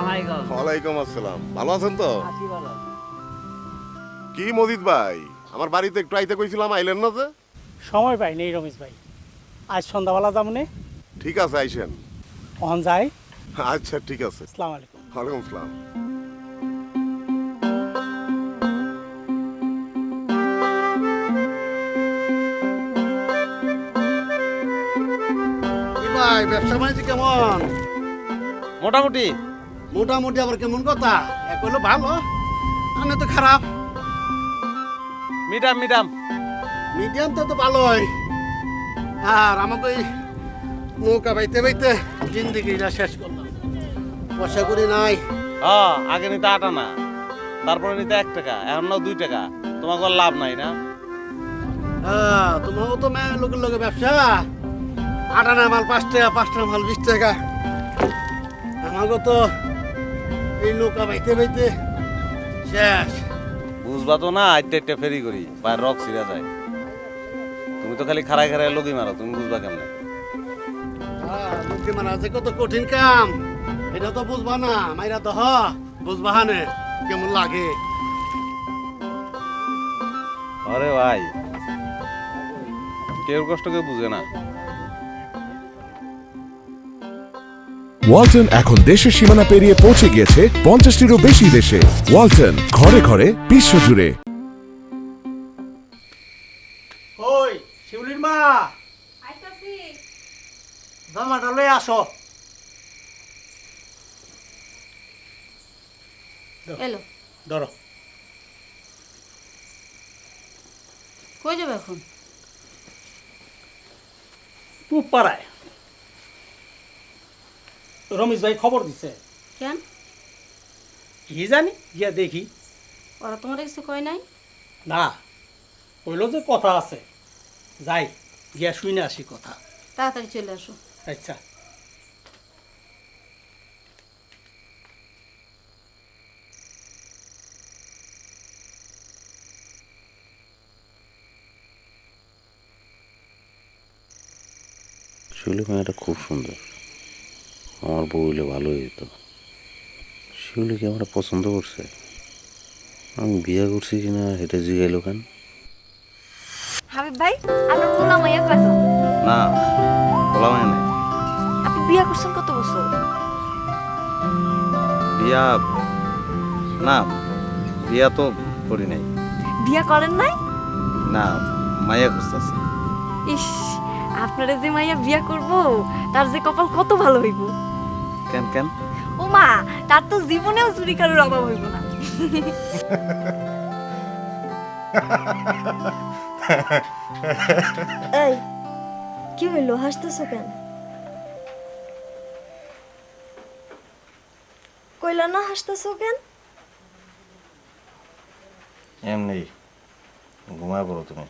আলাইকুম ওয়ালাইকুম আসসালাম। ভালো আছেন তো? কি মজিদ ভাই? আমার বাড়িতে একটু আইতে কইছিলাম আইলেন না যে? সময় পাই নেই রমেশ ভাই। আজ সন্ধ্যাবেলা যামনে ঠিক আছে আইসেন। আচ্ছা ঠিক আছে। আসসালামু আলাইকুম। ওয়ালাইকুম আসসালাম। ভাই ব্যবসা বাণিজ্য কেমন? মোটামুটি। মোটামুটি আবার কেমন কথা? এক হলো ভালো আমি তো খারাপ। মিডাম মিডাম মিডিয়াম তো তো ভালোই। আর আমাকে ওই নৌকা বাইতে বাইতে জিন্দিগিটা শেষ করলাম। পয়সা করি নাই। হ্যাঁ আগে নিতে আট আনা তারপরে নিতে এক টাকা এখন নাও দুই টাকা। তোমাকে লাভ নাই না। হ্যাঁ তোমারও তো মেয়ে লোকের লোকের ব্যবসা। আটানা মাল পাঁচ টাকা পাঁচটা মাল বিশ টাকা। আমাকে তো এই নৌকা বাইতে বাইতে শেষ। বুঝবা তো না আইটে আইটে ফেরি করি পায়ের রক ছিঁড়া যায়। তুমি তো খালি খাড়াই খাড়াই লগি মারো তুমি বুঝবা কেমনে? লোকে মারা যে কত কঠিন কাম এটা তো বুঝবা না মাইরা তো হ বুঝবা হানে কেমন লাগে? আরে ভাই কেউ কষ্ট কেউ বুঝে না। ওয়ালটন এখন দেশের সীমানা পেরিয়ে পৌঁছে গিয়েছে পঞ্চাশটিরও বেশি দেশে। ওয়ালটন ঘরে ঘরে বিশ্বজুড়ে ওই শিউলির মা। জামাটা লয়ে আসো। এলো। ধরো। কই যাবে এখন? পাড়ায় রমেশ ভাই খবর দিছে। কেন? কি জানি গিয়া দেখি। ওরা তোমার কিছু কয় নাই? না কইল যে কথা আছে। যাই গিয়া শুই না আসি কথা। তাড়াতাড়ি চলে আসো। আচ্ছা। শিউলি মেয়েটা খুব সুন্দর। আমার বউ হইলে ভালো হইতো। শিউলিকে আমার পছন্দ করছে? আমি বিয়ে করছি কিনা এটা জিগাইলো কেন? হাবিব ভাই আপনার পোলা মাইয়া কয়জন? না বলা মানে নাই। আপনি বিয়া করছেন কত বছর? বিয়া না বিয়া তো করি নাই। বিয়া করেন নাই? না মায়া খুঁজতেছি। ইস আপনারা যে মাইয়া বিয়া করব তার যে কপাল কত ভালো হইব? কেন কেন? ও মা তার তো জীবনেও চুরি কারোর অভাব হইব না। এই কি হইল? হাসতেছো কেন? কইলা না হাসতেছো কেন? এমনি ঘুমায় পড়ো তুমি।